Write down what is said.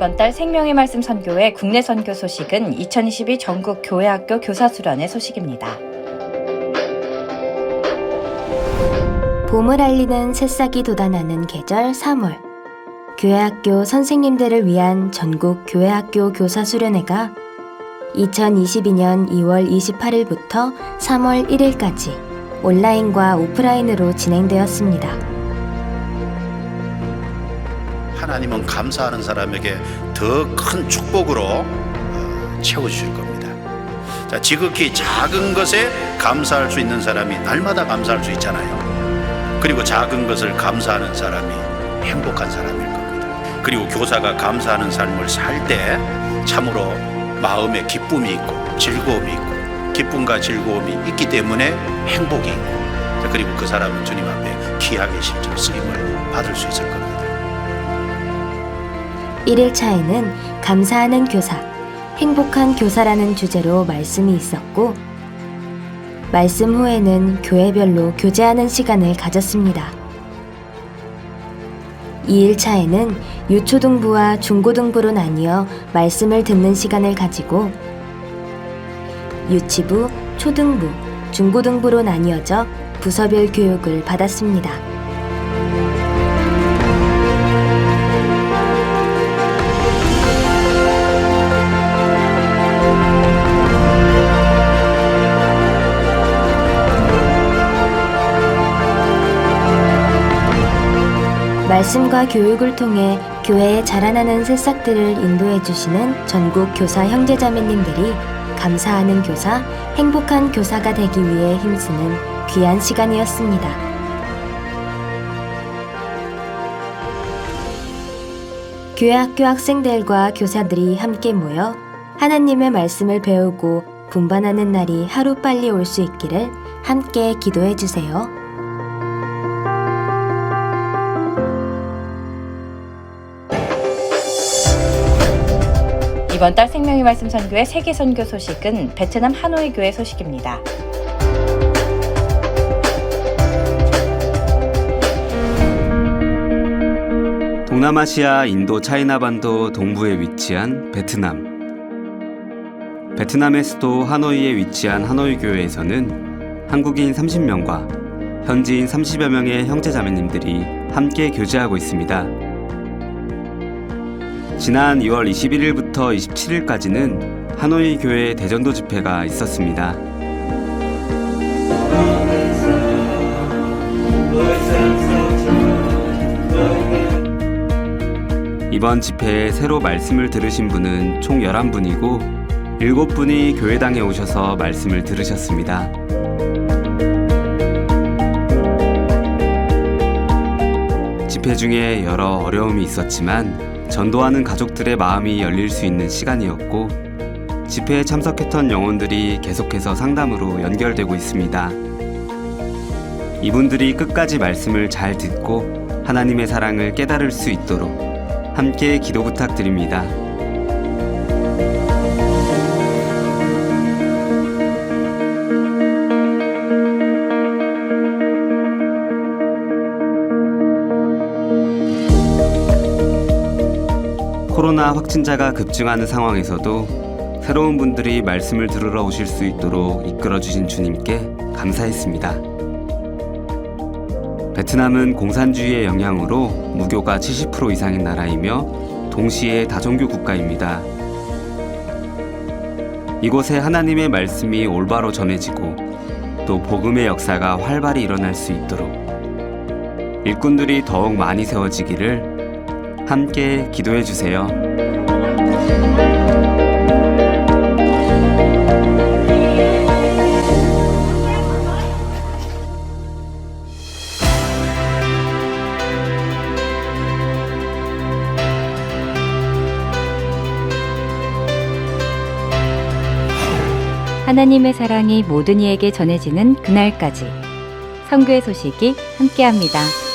이번 달 생명의 말씀 선교회 국내 선교 소식은 2022 전국 교회학교 교사 수련회 소식입니다. 봄을 알리는 새싹이 돋아나는 계절 3월. 교회학교 선생님들을 위한 전국 교회학교 교사 수련회가 2022년 2월 28일부터 3월 1일까지 온라인과 오프라인으로 진행되었습니다. 하나님은 감사하는 사람에게 더 큰 축복으로 어, 채워주실 겁니다. 자, 지극히 작은 것에 감사할 수 있는 사람이 날마다 감사할 수 있잖아요. 그리고 작은 것을 감사하는 사람이 행복한 사람일 겁니다. 그리고 교사가 감사하는 삶을 살 때 참으로 마음에 기쁨이 있고 즐거움이 있고 기쁨과 즐거움이 있기 때문에 행복이 있고 자, 그리고 그 사람은 주님 앞에 귀하게 실제 쓰임을 받을 수 있을 겁니다. 1일차에는 감사하는 교사, 행복한 교사라는 주제로 말씀이 있었고, 말씀 후에는 교회별로 교제하는 시간을 가졌습니다. 2일차에는 유초등부와 중고등부로 나뉘어 말씀을 듣는 시간을 가지고, 유치부, 초등부, 중고등부로 나뉘어져 부서별 교육을 받았습니다. 말씀과 교육을 통해 교회에 자라나는 새싹들을 인도해 주시는 전국 교사 형제자매님들이 감사하는 교사, 행복한 교사가 되기 위해 힘쓰는 귀한 시간이었습니다. 교회 학교 학생들과 교사들이 함께 모여 하나님의 말씀을 배우고 분반하는 날이 하루빨리 올 수 있기를 함께 기도해 주세요. 이번 달 생명의 말씀 선교회 세계 선교 소식은 베트남 하노이 교회 소식입니다. 동남아시아 인도 차이나반도 동부에 위치한 베트남. 베트남의 수도 하노이에 위치한 하노이 교회에서는 한국인 30명과 현지인 30여 명의 형제 자매님들이 함께 교제하고 있습니다. 지난 2월 21일부터 27일까지는 하노이 교회 대전도 집회가 있었습니다. 이번 집회에 새로 말씀을 들으신 분은 총 11분이고 7분이 교회당에 오셔서 말씀을 들으셨습니다. 집회 중에 여러 어려움이 있었지만 전도하는 가족들의 마음이 열릴 수 있는 시간이었고 집회에 참석했던 영혼들이 계속해서 상담으로 연결되고 있습니다. 이분들이 끝까지 말씀을 잘 듣고 하나님의 사랑을 깨달을 수 있도록 함께 기도 부탁드립니다. 코로나 확진자가 급증하는 상황에서도 새로운 분들이 말씀을 들으러 오실 수 있도록 이끌어 주신 주님께 감사했습니다. 베트남은 공산주의의 영향으로 무교가 70% 이상인 나라이며 동시에 다종교 국가입니다. 이곳에 하나님의 말씀이 올바로 전해지고 또 복음의 역사가 활발히 일어날 수 있도록 일꾼들이 더욱 많이 세워지기를 함께 기도해 주세요. 하나님의 사랑이 모든 이에게 전해지는 그날까지 선교의 소식이 함께합니다.